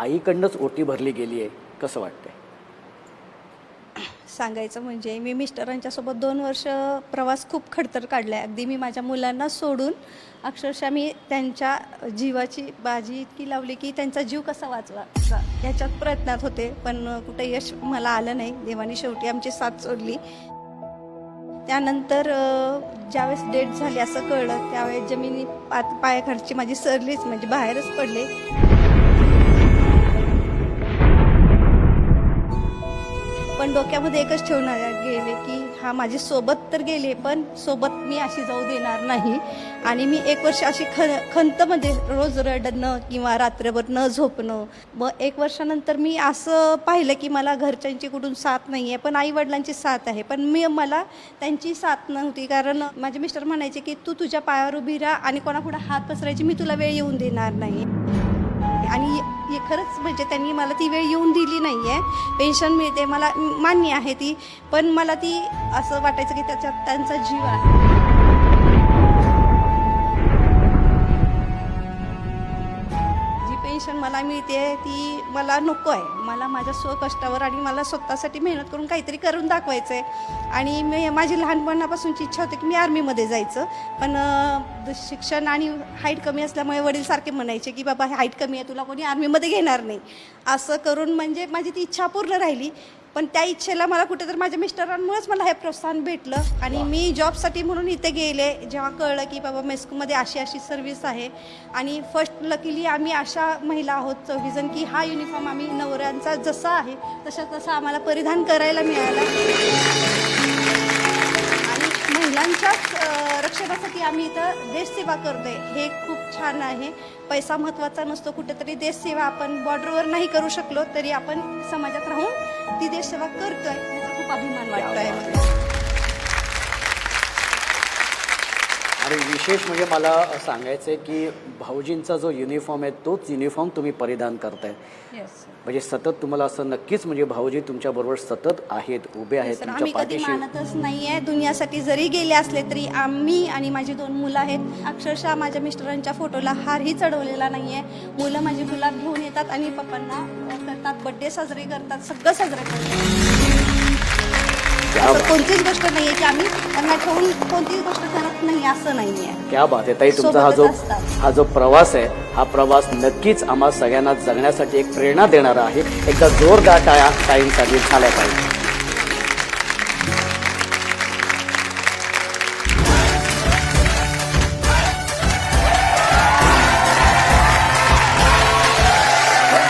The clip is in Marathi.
आईकडनंच ओटी भरली गेली आहे. कसं वाटतंय? सांगायचं म्हणजे मी मिस्टरांच्या सोबत दोन वर्ष प्रवास खूप खडतर काढला आहे अगदी मी माझ्या मुलांना सोडून अक्षरशः मी त्यांच्या जीवाची बाजी इतकी लावली की त्यांचा जीव कसा वाचवा? याच्यात प्रयत्नात होते पण कुठं यश मला आलं नाही. देवाने शेवटी आमची साथ सोडली. त्यानंतर ज्यावेळेस डेट झाली असं कळलं त्यावेळेस जमिनी पा पायाखालची माझी सरलीच म्हणजे बाहेरच पडले. पण डोक्यामध्ये एकच ठेवणार गेले की हा माझी सोबत तर गेले पण सोबत मी अशी जाऊ देणार नाही. आणि मी एक वर्ष अशी ख खंतमध्ये रोज रडणं किंवा रात्रभर न झोपणं. मग एक वर्षानंतर मी असं पाहिलं की मला घरच्यांची कुठून साथ नाही आहे पण आईवडिलांची साथ आहे. पण मी मला त्यांची साथ नव्हती. कारण माझे मिस्टर म्हणायचे की तू तुझ्या पायावर उभी राहा आणि कोणापुढे हात पसरायची मी तुला वेळ येऊन देणार नाही. आणि हे खरंच म्हणजे त्यांनी मला ती वेळ येऊन दिली नाही आहे पेन्शन मिळते मला मान्य आहे ती पण मला ती असं वाटायचं की त्याच्यात त्यांचा जीव आहे. पेन्शन मला मिळते ती मला नको आहे. मला माझ्या स्वकष्टावर आणि मला स्वतःसाठी मेहनत करून काहीतरी करून दाखवायचं आहे आणि मी माझी लहानपणापासूनची इच्छा होती की मी आर्मीमध्ये जायचं. पण शिक्षण आणि हाईट कमी असल्यामुळे वडील सारखे म्हणायचे की बाबा हाईट कमी आहे तुला कोणी आर्मीमध्ये घेणार नाही. असं करून म्हणजे माझी ती इच्छा पूर्ण राहिली. पण त्या इच्छेला मला कुठेतरी माझ्या मिस्टरांमुळेच मला हे प्रोत्साहन भेटलं. आणि मी जॉबसाठी म्हणून इथे गेले. जेव्हा कळलं की बाबा मेस्कोमध्ये अशी अशी सर्व्हिस आहे. आणि फर्स्ट लकीली आम्ही अशा महिला आहोत चौघीजण की हा युनिफॉर्म आम्ही नवऱ्यांचा जसा आहे तसा तसा आम्हाला परिधान करायला मिळाला. महिलांच्याच रक्षणासाठी आम्ही इथं देशसेवा करतोय. हे खूप छान आहे. पैसा महत्त्वाचा नसतो. कुठेतरी देशसेवा आपण बॉर्डरवर नाही करू शकलो तरी आपण समाजात राहून ती देशसेवा करतोय. याचा खूप अभिमान वाटतोय. विशेष म्हणजे मला सांगायचं आहे की भाऊजींचा जो युनिफॉर्म आहे तोच युनिफॉर्म तुम्ही परिधान करताय. म्हणजे सतत तुम्हाला असं नक्कीच म्हणजे भाऊजी तुमच्याबरोबर सतत आहेत उभे आहेत तुमच्या आम्ही कधी पाठीशी. मानतच नाहीये. दुनियासाठी जरी गेले असले तरी आम्ही आणि माझी दोन मुलं आहेत. अक्षरशः माझ्या मिस्टरांच्या फोटोला हारही चढवलेला नाहीये. मुलं माझी गुलाब घेऊन येतात आणि पप्पांना करतात. बड्डे साजरे करतात. सगळं साजरे करतात. असं. कोणतीच गोष्ट नाहीये की आम्ही त्यांना ठेवून कोणतीच गोष्ट करत नाही असं नाहीये क्या बात आहे ताई तुमचा हा जो सोबतच असतात. हा जो प्रवास आहे हा प्रवास नक्कीच आम्हा सगळ्यांना जगण्यासाठी एक प्रेरणा देणारा आहे एकदा जोरदार टाळ्या टाईमसाठी झाल्या पाहिजे